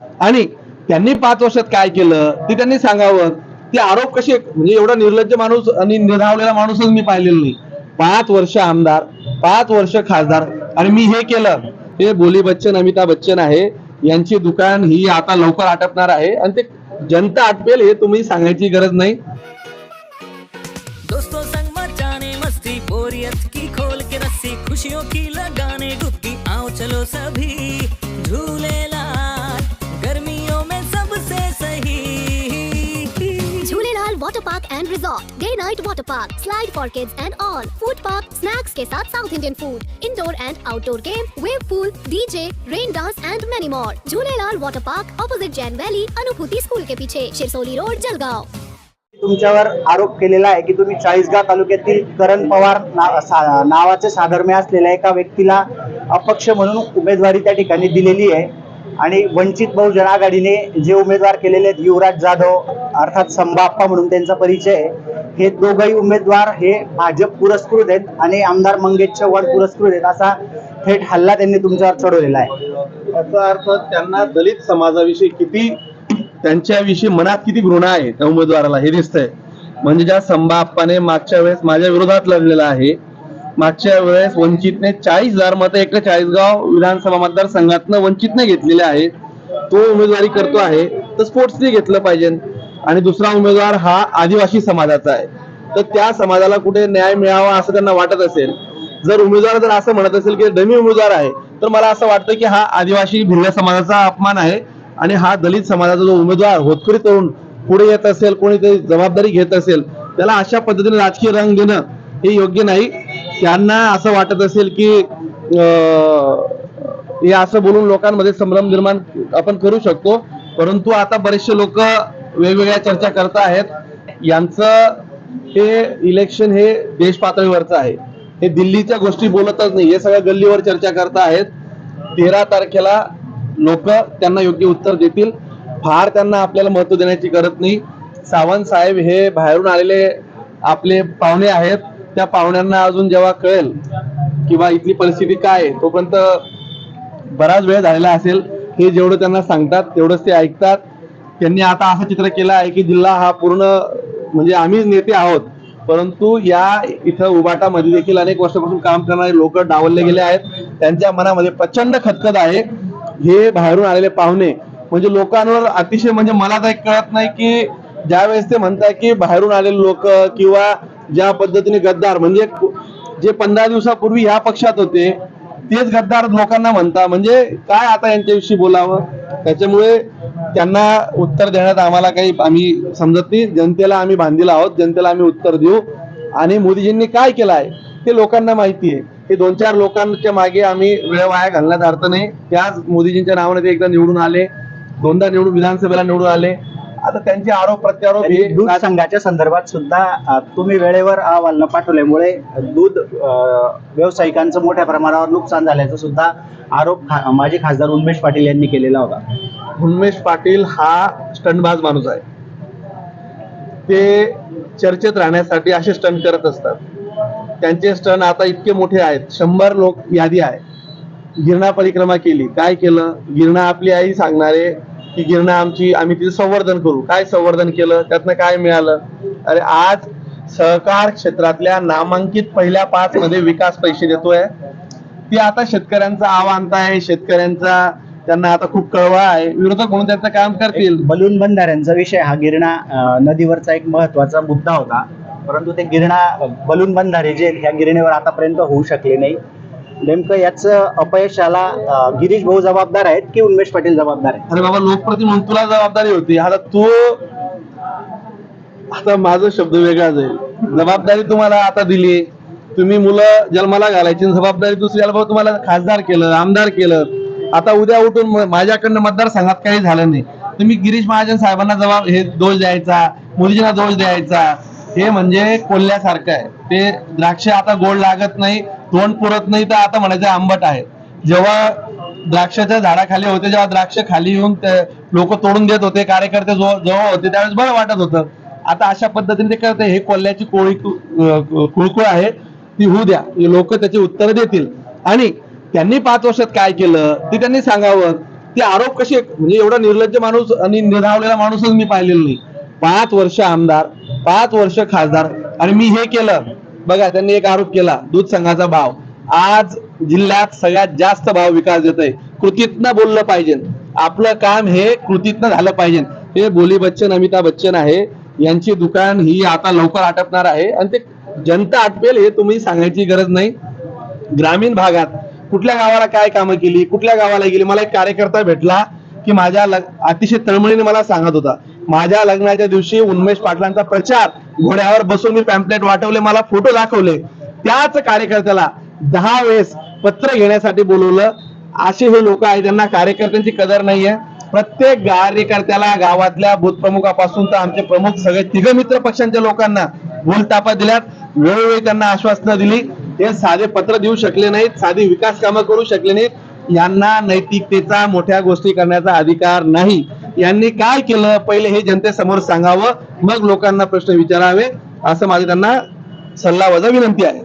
आणि त्यांनी पाच वर्षात काय केलं? ते त्यांनी सांगावं ते आरोप कसे म्हणजे एवढा निर्लज्ज माणूस आणि निधावलेला माणूसच मी पाहिलेला नाही. पाच वर्ष आमदार पाच वर्ष खासदार आणि मी हे केलं. हे बोली बच्चन अमिताभ बच्चन आहे. यांची दुकान ही आता लवकर आटपणार आहे. आणि ते जनता आटपेल हे तुम्ही सांगायची गरज नाही. दोस्तों संग मचाने मस्ती बोरियत की खोल के रस्सी खुशियों की लगाने डुबकी आओ चलो सभी। Water park and resort day night water park slide for kids and all food park snacks के साथ south Indian food indoor and outdoor game wave pool DJ rain dance and many more Jhulelal water park opposite Jain valley Anubhuti school के पीछे Shirsoli road Jalgaon तुमच्यावर आरोप केलेला आहे की तुम्ही चाळीसगाव तालुक्यातील करण पवार ना- सा- नावाचे साधर्म्य असलेल्या एका व्यक्तीला अपक्ष म्हणून उमेदवारी त्या ठिकाणी दिलेली आहे. आणि वंचित बहुजन आघाडीने जे उमेदवार केलेले आहेत युवराज जाधव अर्थात संभाप्पा म्हणून त्यांचा परिचय आहे हे दोघही उमेदवार हे भाजप पुरस्कृत आहेत आणि आमदार मंगेश चव्हाण पुरस्कृत आहेत असा थेट हल्ला त्यांनी तुमच्यावर चढवलेला आहे. याचा अर्थ त्यांना दलित समाजाविषयी किती त्यांच्याविषयी मनात किती घृणा आहे त्या उमेदवाराला हे दिसतंय. म्हणजे ज्या संभा आप्पाने मागच्या वेळेस माझ्या विरोधात लढलेला आहे मागच्या वेळेस वंचितने चाळीस हजार मतं एक चाळीसगाव विधानसभा मतदारसंघातनं वंचितने घेतलेले आहे तो उमेदवारी करतो आहे. तर स्पोर्ट्सने घेतलं पाहिजे. आणि दुसरा उमेदवार हा आदिवासी समाजाचा आहे. तर त्या समाजाला कुठे न्याय मिळावा असं त्यांना वाटत असेल. जर उमेदवार जर असं म्हणत असेल की डमी उमेदवार आहे तर मला असं वाटतं की हा आदिवासी भिल्ल समाजाचा अपमान आहे. आणि हा दलित समाजाचा जो उमेदवार होतकरी तरुण पुढे येत असेल कोणीतरी जबाबदारी घेत असेल त्याला अशा पद्धतीने राजकीय रंग देणं हे योग्य नाही. त्यांना असं वाटत असेल की हे असं बोलून लोकांमध्ये संभ्रम निर्माण आपण करू शकतो. परंतु आता बरेचसे लोक वेगवेगळ्या चर्चा करत आहेत. यांचं हे इलेक्शन हे देश पातळीवरचं आहे. हे दिल्लीच्या गोष्टी बोलतच नाही. हे सगळ्या गल्लीवर चर्चा करत आहेत. तेरा तारखेला लोक त्यांना योग्य उत्तर देतील. फार त्यांना आपल्याला महत्त्व देण्याची गरज नाही. सावंत साहेब हे बाहेरून आलेले आपले पाहुणे आहेत. त्या पाहुण्यांना अजून जेव्हा कळेल किंवा इथली परिस्थिती काय आहे तोपर्यंत बराच वेळ झालेला असेल. हे जेवढं त्यांना सांगतात तेवढंच ते ऐकतात. त्यांनी आता असं चित्र केलं आहे की जिल्हा हा पूर्ण म्हणजे आम्हीच नेते आहोत परंतु या इथं उबाटामध्ये देखील अनेक वर्षापासून काम करणारे लोक डावलले गेले आहेत. त्यांच्या मनामध्ये प्रचंड खतखत आहे. हे बाहेरून आलेले पाहुणे म्हणजे लोकांवर अतिशय म्हणजे मला तर कळत नाही की ज्यावेळेस ते म्हणतात की बाहेरून आलेले लोक किंवा ज्या पद्धतीने गद्दार म्हणजे जे पंधरा दिवसापूर्वी ह्या पक्षात होते तेच गद्दार लोकांना म्हणता म्हणजे काय आता यांच्याविषयी बोलावं? त्याच्यामुळे त्यांना उत्तर देण्यात आम्हाला काही आम्ही समजत नाही. जनतेला आम्ही बांधील आहोत. जनतेला आम्ही उत्तर देऊ. आणि मोदीजींनी काय केलं आहे ते लोकांना माहिती आहे. हे दोन चार लोकांच्या मागे आम्ही वेळ वाया घालण्यात अर्थ नाही. त्याच मोदीजींच्या नावाने ते एकदा निवडून आले. दोनदा निवडून विधानसभेला निवडून आले. आता त्यांचे आरोप प्रत्यारोप हे दूध संघाच्या संदर्भात सुद्धा तुम्ही वेळेवर अहवाल न पाठवल्यामुळे दूध व्यावसायिकांचं मोठ्या प्रमाणावर नुकसान झाल्याचा सुद्धा आरोप माजी खासदार उन्मेष पाटील यांनी केलेला होता. उन्मेष पाटील हा स्टंटबाज माणूस आहे. ते चर्चेत राहण्यासाठी असे स्टंट करत असतात. त्यांचे स्टंट आता इतके मोठे आहेत शंभर लोक यादी आहे. गिरणा परिक्रमा केली. काय केलं? गिरणा आपली आई सांगणारे की गिरणं आमची आम्ही तिचं संवर्धन करू. काय संवर्धन केलं? त्यातनं काय मिळालं? अरे आज सहकार क्षेत्रातल्या नामांकित पहिल्या पाच मध्ये विकास पैसे देतोय. ती आता शेतकऱ्यांचा आव्हान आहे. शेतकऱ्यांचा त्यांना आता खूप कळवा आहे. विरोधक म्हणून त्यांचं काम करतील. बलून बंधाऱ्यांचा विषय हा गिरणा नदीवरचा एक महत्त्वाचा मुद्दा होता. परंतु ते गिरणा बलून बंधारे जे ह्या गिरणेवर आतापर्यंत होऊ शकले नाही. नेमकं याचं अपयशाला अ, गिरीश भाऊ जबाबदार आहेत की उन्मेश पाटील जबाबदार आहेत? अरे बाबा लोकप्रती म्हणून तुला जबाबदारी होती. आता तू आता माझा शब्द वेगळा जाईल. जबाबदारी तुम्हाला आता दिली. तुम्ही मुलं जन्माला घालायची जबाबदारी दुसऱ्याला बाबा तुम्हाला खासदार केलं आमदार केलं. आता उद्या उठून म- माझ्याकडनं मतदारसंघात काही झालं नाही. तुम्ही गिरीश महाजन साहेबांना जबाब हे दोष द्यायचा मुलीजींना दोष द्यायचा हे म्हणजे कोल्ह्यासारखं आहे. ते द्राक्ष आता गोड लागत नाही. तोंड पुरत नाही तर आता म्हणायचं आंबट आहे. जेव्हा द्राक्षाच्या झाडाखाली होते जेव्हा द्राक्ष खाली येऊन लोक तोडून देत होते कार्यकर्ते जवळ होते त्यावेळेस बरं वाटत होतं. आता अशा पद्धतीने ते करते. हे कोल्ह्याची कोळी कुळकुळ आहे. ती होऊ द्या. लोक त्याची उत्तर देतील. आणि त्यांनी पाच वर्षात काय केलं? ते त्यांनी सांगावं. ते आरोप कसे म्हणजे एवढा निर्लज्ज माणूस आणि निरावलेला माणूसच मी पाहिलेला नाही. पाच वर्ष आमदार पाच वर्ष खासदार आणि मी हे केलं. बघा त्यांनी एक आरोप केला दूध संघाचा भाव. आज जिल्ह्यात सगळ्यात जास्त भाव विकास देत आहे कृतीतनं बोललं पाहिजे. आपलं काम हे कृतीतनं झालं पाहिजे. हे बोली बच्चन अमिताभ बच्चन आहे. यांची दुकान ही आता लवकर आटपणार आहे. आणि ते जनता आटपेल हे तुम्ही सांगायची गरज नाही. ग्रामीण भागात कुठल्या गावाला काय कामं केली कुठल्या गावाला गेली? मला एक कार्यकर्ता भेटला की माझ्या लग- अतिशय तळमळीने मला सांगत होता. माझ्या लग्नाच्या दिवशी उन्मेष पाटलांचा प्रचार. घोड्यावर बसून मी पॅम्पलेट वाटवले मला फोटो दाखवले. त्याच कार्यकर्त्याला दहा वेळेस पत्र घेण्यासाठी बोलवलं. असे हे लोक आहेत त्यांना कार्यकर्त्यांची कदर नाहीये. प्रत्येक कार्यकर्त्याला गावातल्या बूथ प्रमुखापासून तर आमचे प्रमुख सगळे तिघ मित्र पक्षांच्या लोकांना भूलतापा दिल्यात. वेळोवेळी त्यांना आश्वासनं दिली. हे साधे पत्र देऊ शकले नाहीत साधी विकास कामं करू शकले नाहीत. यांना नैतिकतेचा मोठ्या गोष्टी करण्याचा अधिकार नाही. यांनी काय केलं? पहिले हे जनतेसमोर सांगावं मग लोकांना प्रश्न विचारावे असं माझं त्यांना सल्ला वजा विनंती आहे.